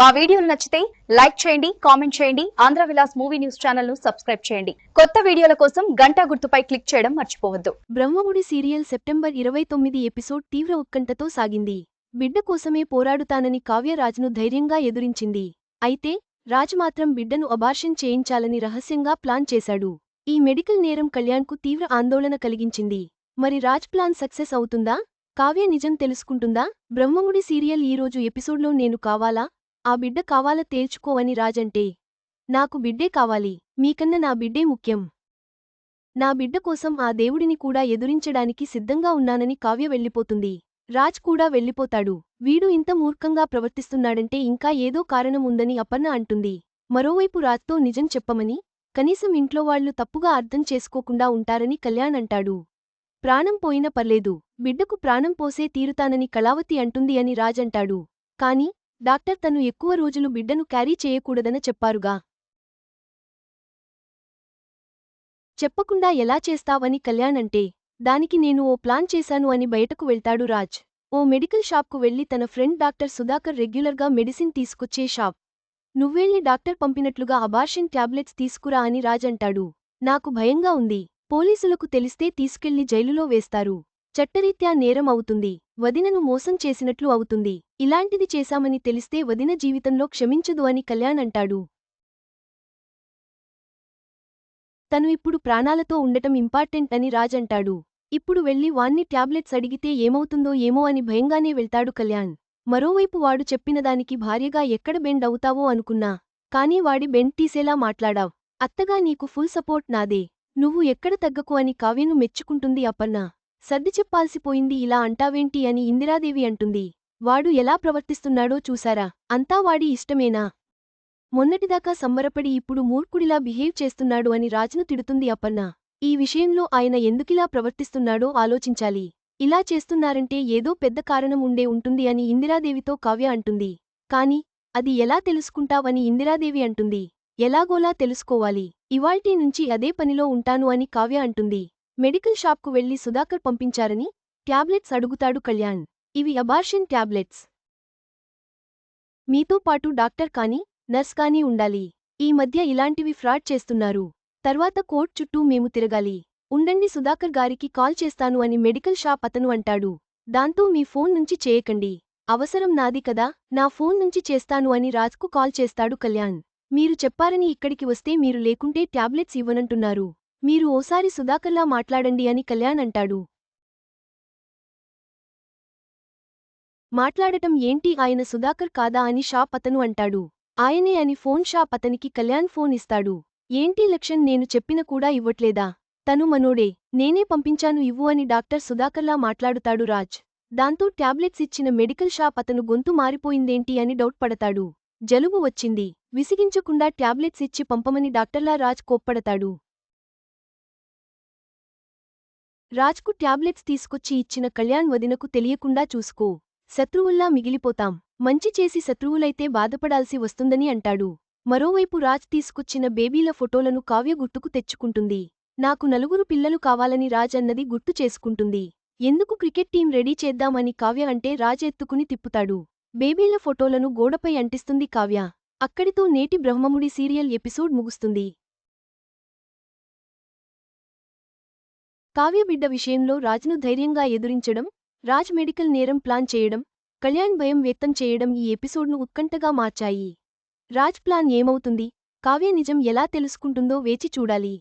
మా వీడియోలు నచ్చితే లైక్ చేయండి కామెంట్ చేయండి ఆంధ్ర విలాస్ మూవీ న్యూస్ ఛానల్ను సబ్స్క్రైబ్ చేయండి. కొత్త వీడియోల కోసం గంట గుర్తుపై క్లిక్ చేయడం మర్చిపోవద్దు. బ్రహ్మముడి సీరియల్ సెప్టెంబర్ ఇరవై తొమ్మిది ఎపిసోడ్ తీవ్ర ఉత్కంఠతో సాగింది. బిడ్డ కోసమే పోరాడుతానని కావ్యరాజును ధైర్యంగా ఎదురించింది. అయితే రాజ్ మాత్రం బిడ్డను అబార్షన్ చేయించాలని రహస్యంగా ప్లాన్ చేశాడు. ఈ మెడికల్ నేరం కళ్యాణ్కు తీవ్ర ఆందోళన కలిగించింది. మరి రాజ్ ప్లాన్ సక్సెస్ అవుతుందా? కావ్య నిజం తెలుసుకుంటుందా? బ్రహ్మముడి సీరియల్ ఈరోజు ఎపిసోడ్లో నేను కావాలా? ఆ బిడ్డ కావాల తేల్చుకోవని రాజంటే నాకు బిడ్డే కావాలి మీకన్న నా బిడ్డే ముఖ్యం. నా బిడ్డ కోసం ఆ దేవుడిని కూడా ఎదురించడానికి సిద్ధంగా ఉన్నానని కావ్య వెళ్ళిపోతుంది. రాజ్ కూడా వెళ్ళిపోతాడు. వీడు ఇంత మూర్ఖంగా ప్రవర్తిస్తున్నాడంటే ఇంకా ఏదో కారణం ఉందని అపర్ణ అంటుంది. మరోవైపు రాజ్తో నిజం చెప్పమని కనీసం ఇంట్లో వాళ్ళు తప్పుగా అర్థం చేసుకోకుండా ఉంటారని కళ్యాణ్ అంటాడు. ప్రాణం పోయిన పర్లేదు బిడ్డకు ప్రాణం పోసే తీరుతానని కళావతి అంటుంది అని రాజ్ అంటాడు. కాని డాక్టర్ తను ఎక్కువ రోజులు బిడ్డను క్యారీ చేయకూడదన చెప్పారుగా. చెప్పకుండా ఎలా చేస్తావని కళ్యాణంటే దానికి నేను ఓ ప్లాన్ చేశాను అని బయటకు వెళ్తాడు రాజ్. ఓ మెడికల్ షాప్కు వెళ్ళి తన ఫ్రెండ్ డాక్టర్ సుధాకర్ రెగ్యులర్గా మెడిసిన్ తీసుకొచ్చే షాప్. నువ్వెళ్ళి డాక్టర్ పంపినట్లుగా అబార్షన్ టాబ్లెట్స్ తీసుకురా అని రాజ్ అంటాడు. నాకు భయంగా ఉంది. పోలీసులకు తెలిస్తే తీసుకెళ్ళి జైలులో వేస్తారు. చట్టరీత్యా నేరం అవుతుంది. వదినను మోసం చేసినట్లు అవుతుంది. ఇలాంటిది చేశామని తెలిస్తే వదిన జీవితంలో క్షమించదు అని కళ్యాణ్ అంటాడు. తను ఇప్పుడు ప్రాణాలతో ఉండటం ఇంపార్టెంట్ అని రాజ్ అంటాడు. ఇప్పుడు వెళ్ళి వాణ్ణి ట్యాబ్లెట్స్ అడిగితే ఏమవుతుందో ఏమో అని భయంగానే వెళ్తాడు కళ్యాణ్. మరోవైపు వాడు చెప్పినదానికి భార్యగా ఎక్కడ బెండ్ అవుతావో అనుకున్నా. కానీ వాడి బెండ్ తీసేలా మాట్లాడావ్. అత్తగా నీకు ఫుల్ సపోర్ట్ నాదే. నువ్వు ఎక్కడ తగ్గకు అని కావ్యను మెచ్చుకుంటుంది అపర్ణ. సర్ది చెప్పాల్సిపోయింది ఇలా అంటావేంటి అని ఇందిరాదేవి అంటుంది. వాడు ఎలా ప్రవర్తిస్తున్నాడో చూశారా? అంతా వాడి ఇష్టమేనా? మొన్నటిదాకా సంబరపడి ఇప్పుడు మూర్ఖుడిలా బిహేవ్ చేస్తున్నాడు అని రాజును తిడుతుంది అప్పన్న ఈ విషయంలో ఆయన ఎందుకిలా ప్రవర్తిస్తున్నాడో ఆలోచించాలి. ఇలా చేస్తున్నారంటే ఏదో పెద్ద కారణం ఉండే ఉంటుంది అని ఇందిరాదేవితో కావ్య అంటుంది. కాని అది ఎలా తెలుసుకుంటావని ఇందిరాదేవి అంటుంది. ఎలాగోలా తెలుసుకోవాలి. ఇవాల్టీ నుంచి అదే పనిలో ఉంటాను అని కావ్య అంటుంది. మెడికల్ షాప్కు వెళ్ళి సుధాకర్ పంపించారని ట్యాబ్లెట్స్ అడుగుతాడు కళ్యాణ్. ఇవి అబార్షన్ ట్యాబ్లెట్స్ మీతో పాటు డాక్టర్ కానీ నర్స్ కానీ ఉండాలి. ఈ మధ్య ఇలాంటివి ఫ్రాడ్ చేస్తున్నారు. తర్వాత కోర్ట్ చుట్టూ మేము తిరగాలి. ఉండండి సుధాకర్ గారికి కాల్ చేస్తాను అని మెడికల్ షాప్ అతను అంటాడు. దాంతో మీ ఫోన్ నుంచి చేయకండి. అవసరం నాది కదా నా ఫోన్ నుంచి చేస్తాను అని రాజ్కు కాల్ చేస్తాడు కళ్యాణ్. మీరు చెప్పారని ఇక్కడికి వస్తే మీరు లేకుంటే ట్యాబ్లెట్స్ ఇవ్వనంటున్నారు. మీరు ఓసారి సుధాకర్లా మాట్లాడండి అని కళ్యాణ్ అంటాడు. మాట్లాడటం ఏంటి? ఆయన సుధాకర్ కాదా అని షాప్ అతను అంటాడు. ఆయనే అని ఫోన్ షాప్ అతనికి కళ్యాణ్ ఫోన్ ఇస్తాడు. ఏంటి లక్ష్యం నేను చెప్పిన కూడా ఇవ్వట్లేదా? తను మనోడే నేనే పంపించాను ఇవ్వు అని డాక్టర్ సుధాకర్లా మాట్లాడుతాడు రాజ్. దాంతో ట్యాబ్లెట్స్ ఇచ్చిన మెడికల్ షాప్ అతను గొంతు మారిపోయిందేంటి అని డౌట్ పడతాడు. జలుబు వచ్చింది. విసిగించకుండా ట్యాబ్లెట్స్ ఇచ్చి పంపమని డాక్టర్లా రాజ్ కోప్పడతాడు. రాజ్కు ట్యాబ్లెట్స్ తీసుకొచ్చి ఇచ్చిన కళ్యాణ్ వదినకు తెలియకుండా చూసుకో. శత్రువుల్లా మిగిలిపోతాం. మంచి చేసి శత్రువులైతే బాధపడాల్సి వస్తుందని అంటాడు. మరోవైపు రాజ్ తీసుకొచ్చిన బేబీల ఫోటోలను కావ్య గుర్తుకు తెచ్చుకుంటుంది. నాకు నలుగురు పిల్లలు కావాలని రాజ్ అన్నది గుర్తు చేసుకుంటుంది. ఎందుకు క్రికెట్ టీం రెడీ చేద్దామని కావ్య అంటే రాజ్ ఎత్తుకుని తిప్పుతాడు. బేబీల ఫోటోలను గోడపై అంటిస్తుంది కావ్య. అక్కడితో నేటి బ్రహ్మముడి సీరియల్ ఎపిసోడ్ ముగుస్తుంది. కావ్య బిడ్డ విషయంలో రాజ్ను ధైర్యంగా ఎదురించడం రాజ్ మెడికల్ నేరం ప్లాన్ చేయడం కళ్యాణ్ భయం వ్యక్తం చేయడం ఈ ఎపిసోడ్ను ఉత్కంఠగా మార్చాయి. రాజ్ ప్లాన్ ఏమవుతుంది కావ్య నిజం ఎలా తెలుసుకుంటుందో వేచి చూడాలి.